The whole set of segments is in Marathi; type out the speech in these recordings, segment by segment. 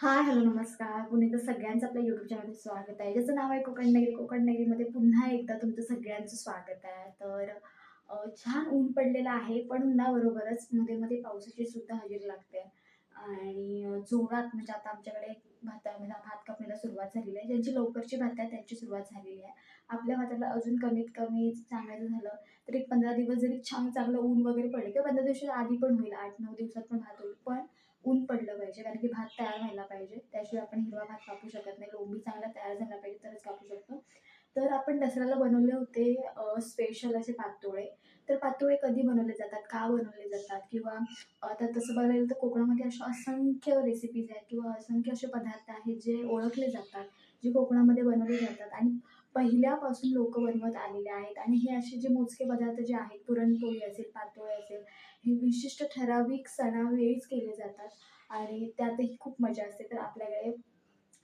हाय हॅलो नमस्कार. पुणे तर सगळ्यांचं आपल्या यूट्यूब चॅनलमध्ये स्वागत आहे. ज्याचं नाव आहे कोकण नगरी कोकण नगरीमध्ये पुन्हा एकदा तुमचं सगळ्यांचं स्वागत आहे. तर छान ऊन पडलेलं आहे पण उन्हाबरोबरच मध्ये मध्ये पावसाची सुद्धा हजेरी लागते. आणि जोरात म्हणजे आता आमच्याकडे भात म्हणजे भात कापण्याला सुरुवात झालेली आहे. ज्यांची लवकरची भात आहे त्यांची सुरुवात झालेली आहे. आपल्या भाताला अजून कमीत कमी सांगायचं झालं तर एक पंधरा दिवस जरी छान चांगलं ऊन वगैरे पडले किंवा पंधरा दिवसाच्या आधी पण होईल आठ नऊ दिवसात पण भात होईल पण ऊन पडलं पाहिजे कारण की भात तयार व्हायला पाहिजे. त्याशिवाय आपण हिरवा भात कापू शकत नाही. लोंबी चांगला तयार झाला पाहिजे तरच कापू शकतो. तर आपण दसऱ्याला बनवले होते स्पेशल असे पातोळे. तर पातोळे कधी बनवले जातात? का बनवले जातात? किंवा आता तसं बघायला गेलं तर कोकणामध्ये अशा असंख्य रेसिपीज आहेत किंवा असंख्य असे पदार्थ आहेत जे ओळखले जातात जे कोकणामध्ये बनवले जातात. आणि पहिल्यापासून लोक बनवत आलेले आहेत. आणि हे असे जे मोजके पदार्थ जे आहेत पुरणपोळी असेल पातोळे असेल हे विशिष्ट ठराविक सणावेळीच केले जातात. आणि त्यातही खूप मजा असते. तर आपल्याकडे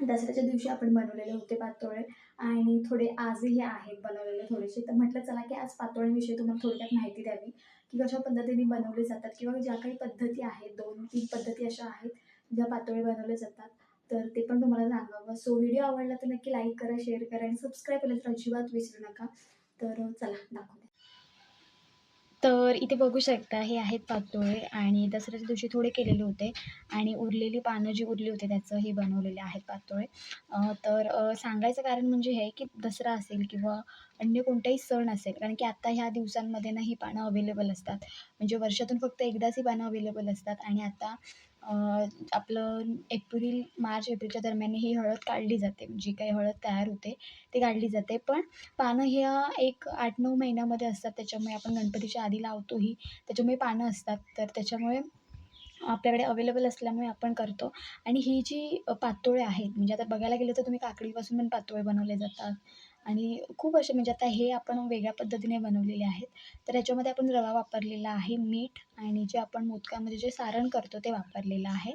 दसऱ्याच्या दिवशी आपण बनवलेले होते पातोळे आणि थोडे आजही आहेत बनवलेले थोडेसे. तर म्हटलं चला की आज पातोळ्यांविषयी तुम्हाला थोडक्यात माहिती द्यावी की कशा पद्धतीने बनवले जातात किंवा ज्या काही पद्धती आहेत दोन तीन पद्धती अशा आहेत ज्या पातोळे बनवले जातात. तर ते पण तुम्हाला सांगावं. सो व्हिडिओ आवडला तर नक्की लाईक करा शेअर करा आणि सबस्क्राईब केलं तर अजिबात विसरू नका. तर चला दाखवते. तर इथे बघू शकता हे आहेत पातोळे आणि दसऱ्याच्या दिवशी थोडे केलेले होते आणि उरलेली पानं जी उरली होती त्याचं हे बनवलेले आहेत पातोळे. तर सांगायचं कारण म्हणजे हे की दसरा असेल किंवा अन्य कोणताही सण असेल कारण की आत्ता ह्या दिवसांमध्ये ना ही पानं अवेलेबल असतात. म्हणजे वर्षातून फक्त एकदाच ही पानं अवेलेबल असतात आणि आता आपलं एप्रिल मार्च एप्रिलच्या दरम्यान ही हळद काढली जाते. जी काही हळद तयार होते ती काढली जाते. पण पानं ह्या एक आठ नऊ महिन्यामध्ये असतात. त्याच्यामुळे आपण गणपतीच्या आधी लावतोही. त्याच्यामुळे पानं असतात. तर त्याच्यामुळे आपल्याकडे अवेलेबल असल्यामुळे आपण करतो. आणि ही जी पातोळे आहेत म्हणजे आता बघायला गेलं तर तुम्ही काकडीपासून पण पातोळे बनवले जातात. आणि खूप असे म्हणजे आता हे आपण वेगळ्या पद्धतीने बनवलेले आहेत. तर याच्यामध्ये आपण रवा वापरलेला आहे मीठ आणि जे आपण मोदकामध्ये जे सारण करतो ते वापरलेलं आहे.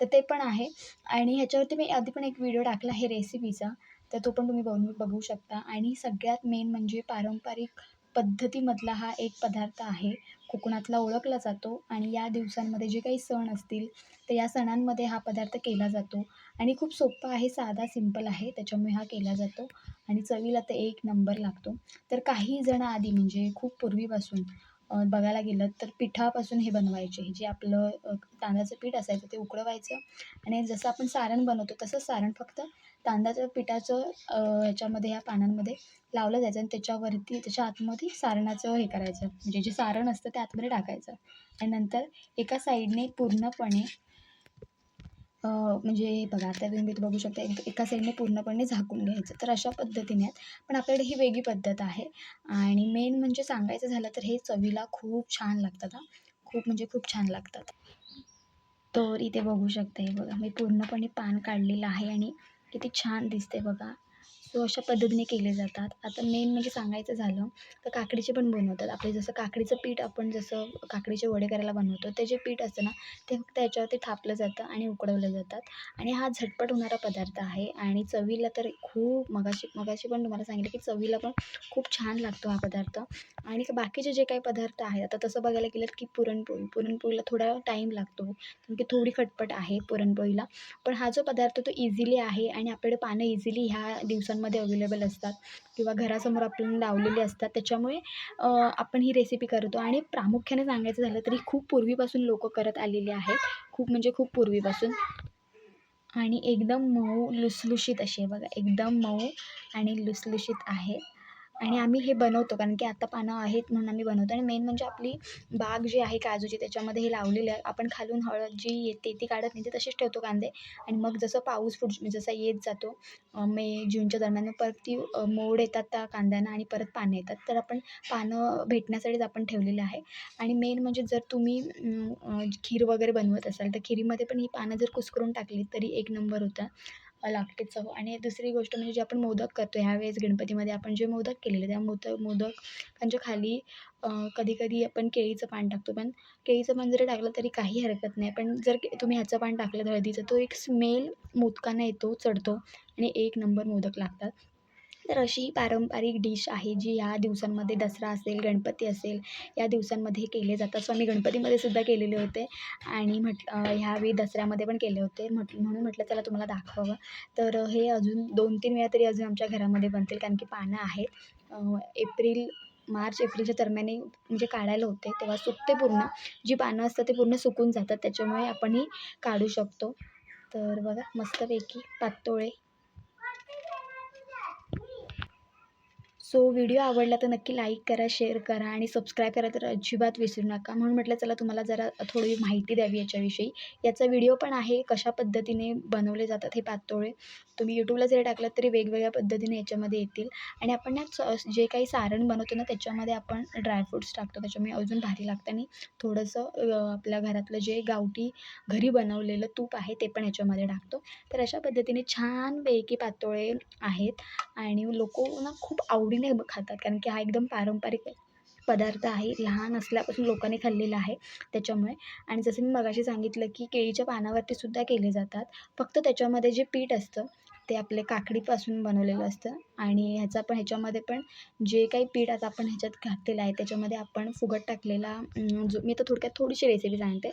तर ते पण आहे. आणि ह्याच्यावरती मी आधी पण एक व्हिडिओ टाकला आहे रेसिपीचा. तर तो पण तुम्ही बघून बघू शकता. आणि सगळ्यात मेन म्हणजे पारंपरिक पद्धतीमधला हा एक पदार्थ आहे. कोकणातला ओळखला जातो आणि या दिवसांमध्ये जे काही सण असतील तर या सणांमध्ये हा पदार्थ केला जातो. आणि खूप सोपा आहे साधा सिंपल आहे त्याच्यामुळे हा केला जातो. आणि चवीला तर एक नंबर लागतो. तर काही जण आधी म्हणजे खूप पूर्वीपासून बघायला गेलं तर पिठापासून हे बनवायचे. जे आपलं तांदळाचं पीठ असायचं ते उकळवायचं. आणि जसं आपण सारण बनवतो तसंच सारण फक्त तांदळाच्या पिठाचं याच्यामध्ये ह्याच्यामध्ये ह्या पानांमध्ये लावलं जायचं आणि त्याच्यावरती त्याच्या आतमध्ये सारणाचं हे करायचं. म्हणजे जे सारण असतं ते आतमध्ये टाकायचं. आणि नंतर एका साईडने पूर्णपणे म्हणजे हे बघा आता तुम्ही इथे बघू शकता एका साईडने पूर्णपणे झाकून घ्यायचं. तर अशा पद्धतीने आहेत पण आपल्याकडे ही वेगळी पद्धत आहे. आणि मेन म्हणजे सांगायचं झालं तर हे चवीला खूप छान लागतात हां. खूप म्हणजे खूप छान लागतात. तर इथे बघू शकता हे बघा मी पूर्णपणे पान काढलेलं आहे आणि किती छान दिसते बघा. सो अशा पद्धतीने केले जातात. आता मेन म्हणजे सांगायचं झालं तर काकडीचे पण बनवतात. आपले जसं काकडीचं पीठ आपण जसं काकडीचे वडे करायला बनवतो ते जे पीठ असतं ना ते फक्त याच्यावरती थापलं जातं आणि उकडवलं जातात. आणि हा झटपट होणारा पदार्थ आहे आणि चवीला तर खूप मगाशी मगाशी पण तुम्हाला सांगितलं की चवीला पण खूप छान लागतो हा पदार्थ. आणि बाकीचे जे काही पदार्थ आहेत आता तसं बघायला गेलं की पुरणपोळी पुरणपोळीला थोडा टाईम लागतो कारण की थोडी खटपट आहे पुरणपोळीला. पण हा जो पदार्थ तो इझिली आहे आणि आपल्याकडे पानं इझिली ह्या दिवसांमध्ये अवेलेबल असतात किंवा घरासमोर आपण लावलेली असतात. त्याच्यामुळे आपण ही रेसिपी करतो. आणि प्रामुख्याने सांगायचं झालं तरी खूप पूर्वीपासून लोक करत आलेले आहेत. खूप म्हणजे खूप पूर्वीपासून. आणि एकदम मऊ लुसलुशीत अशी आहे बघा. एकदम मऊ आणि लुसलुशीत आहे. आणि आम्ही हे बनवतो कारण की आता पानं आहेत म्हणून आम्ही बनवतो. आणि मेन म्हणजे आपली बाग जी आहे काजूची त्याच्यामध्ये हे लावलेलं आहे. आपण खालून हळद जी येते ती काढत नाही ते तशीच ठेवतो कांदे. आणि मग जसं पाऊस पुढ जसा येत जातो मे जूनच्या दरम्यान परत ती मोड येतात त्या कांद्यांना आणि परत पानं येतात. तर आपण पानं भेटण्यासाठीच आपण ठेवलेलं आहे. आणि मेन म्हणजे जर तुम्ही खीर वगैरे बनवत असाल तर खिरीमध्ये पण ही पानं जर कुस्करून टाकली तरी एक नंबर होतं. लागते चव. आणि दुसरी गोष्ट म्हणजे जे आपण मोदक करतो ह्यावेळेस गणपतीमध्ये आपण जे मोदक केलेले त्या मोदक मोदकांच्या खाली कधीकधी आपण केळीचं पान टाकतो. पण केळीचं पान जरी टाकलं तरी काही हरकत नाही. पण जर के- तुम्ही ह्याचं पान टाकलं हळदीचं तो एक स्मेल मोदकांना येतो चढतो आणि एक नंबर मोदक लागतात. तर अशी ही पारंपरिक डिश आहे जी ह्या दिवसांमध्ये दसरा असेल गणपती असेल या दिवसांमध्ये केले जातात. सो आम्ही गणपतीमध्ये सुद्धा केलेले होते आणि म्हट ह्यावेळी दसऱ्यामध्ये पण केले होते. म्हट म्हणून म्हटलं चला तुम्हाला दाखवावं. तर हे अजून दोन तीन वेळा तरी अजून आमच्या घरामध्ये बनतील कारण की पानं आहेत. एप्रिल मार्च एप्रिलच्या दरम्यान म्हणजे काढायला होते तेव्हा सुकते पूर्ण. जी पानं असतात ते पूर्ण सुकून जातात. त्याच्यामुळे आपणही काढू शकतो. तर बघा मस्तपैकी पातोळे सो व्हिडिओ आवडला तर नक्की लाईक करा शेअर करा आणि सबस्क्राईब करा तर अजिबात विसरू नका. म्हणून म्हटलं चला तुम्हाला जरा थोडी माहिती द्यावी याच्याविषयी. याचा व्हिडिओ पण आहे कशा पद्धतीने बनवले जातात हे पातोळे. तुम्ही यूट्यूबला जरी टाकलात तरी वेगवेगळ्या पद्धतीने याच्यामध्ये येतील. आणि आपण ना जे काही सारण बनवतो ना त्याच्यामध्ये आपण ड्रायफ्रूट्स टाकतो. त्याच्यामुळे अजून भारी लागतं. आणि थोडंसं आपल्या घरातलं जे गावठी घरी बनवलेलं तूप आहे ते पण याच्यामध्ये टाकतो. तर अशा पद्धतीने छानपैकी पातोळे आहेत. आणि लोकं ना खूप आवडीने खातात. कारण की हा एकदम पारंपरिक पदार्थ आहे. लहान असल्यापासून लोकांनी खाल्लेला आहे त्याच्यामुळे. आणि जसं मी मगाशी सांगितलं की केळीच्या पानावरती सुद्धा केले जातात. फक्त त्याच्यामध्ये जे पीठ असतं ते आपले काकडीपासून बनवलेलं असतं. आणि ह्याचा पण ह्याच्यामध्ये पण जे काही पीठ आता आपण ह्याच्यात घातलेलं आहे त्याच्यामध्ये आपण फुगट टाकलेला जो मी आता थोडक्यात थोडीशी रेसिपी सांगते.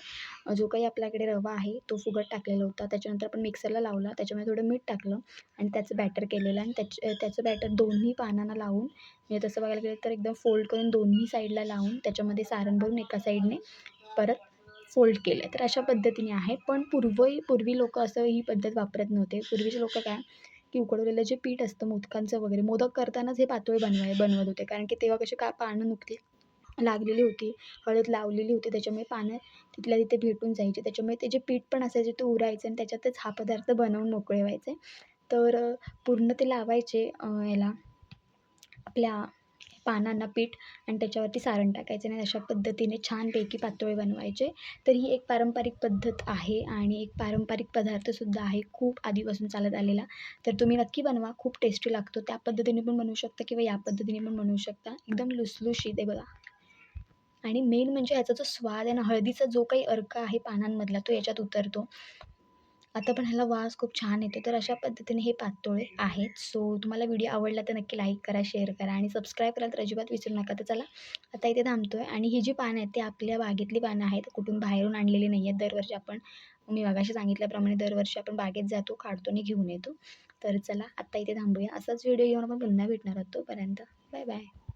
जो काही आपल्याकडे रवा आहे तो फुगट टाकलेला होता. त्याच्यानंतर आपण मिक्सरला लावला. त्याच्यामध्ये थोडं मीठ टाकलं आणि त्याचं बॅटर केलेलं आणि त्याच त्याचं बॅटर दोन्ही पानांना लावून म्हणजे तसं बघायला गेलं तर एकदम फोल्ड करून दोन्ही साईडला लावून त्याच्यामध्ये सारण भरून एका साईडने परत फोल्ड केलं तर अशा पद्धतीने आहे. पण पूर्वी पूर्वी लोक असं ही पद्धत वापरत नव्हते. पूर्वीचे लोक काय की उकडवलेलं जे पीठ असतं मोदकांचं वगैरे मोदक करतानाच हे पातोळे बनवाय बनवत होते. कारण की तेव्हा कसे का पानं नुकती लागलेली होती. हळद लावलेली होती. त्याच्यामुळे पानं तिथल्या तिथे भेटून जायचे. त्याच्यामुळे ते जे पीठ पण असायचे ते उरायचं आणि त्याच्यातच हा पदार्थ बनवून मोकळे व्हायचे. तर पूर्ण ते लावायचे याला आपल्या पानांना पीठ आणि त्याच्यावरती सारण टाकायचं आणि अशा पद्धतीने छानपैकी पातोळे बनवायचे. तर ही एक पारंपरिक पद्धत आहे आणि एक पारंपरिक पदार्थसुद्धा आहे. खूप आधीपासून चालत आलेला. तर तुम्ही नक्की बनवा. खूप टेस्टी लागतो. त्या पद्धतीने पण बनवू शकता किंवा या पद्धतीने पण बनवू शकता. एकदम लुसलुशीत आहे बघा. आणि मेन म्हणजे ह्याचा जो स्वाद आहे ना हळदीचा जो काही अर्क आहे पानांमधला तो याच्यात उतरतो. आता पण ह्याला वास खूप छान येतो. तर अशा पद्धतीने हे पातोळे आहेत. सो तुम्हाला व्हिडिओ आवडला तर नक्की लाईक करा शेअर करा आणि सबस्क्राईब करायला तर अजिबात विसरू नका. तर चला आता इथे थांबतो आहे आणि ही जी पानं आहेत ती आपल्या बागेतली पानं आहेत. कुठून बाहेरून आणलेली नाही आहेत दरवर्षी आपण मी मागाशी सांगितल्याप्रमाणे दरवर्षी आपण बागेत जातो काढतो आणि घेऊन येतो. तर चला आत्ता इथे थांबूया. असाच व्हिडिओ घेऊन आपण पुन्हा भेटणार आहोत तोपर्यंत. Bye bye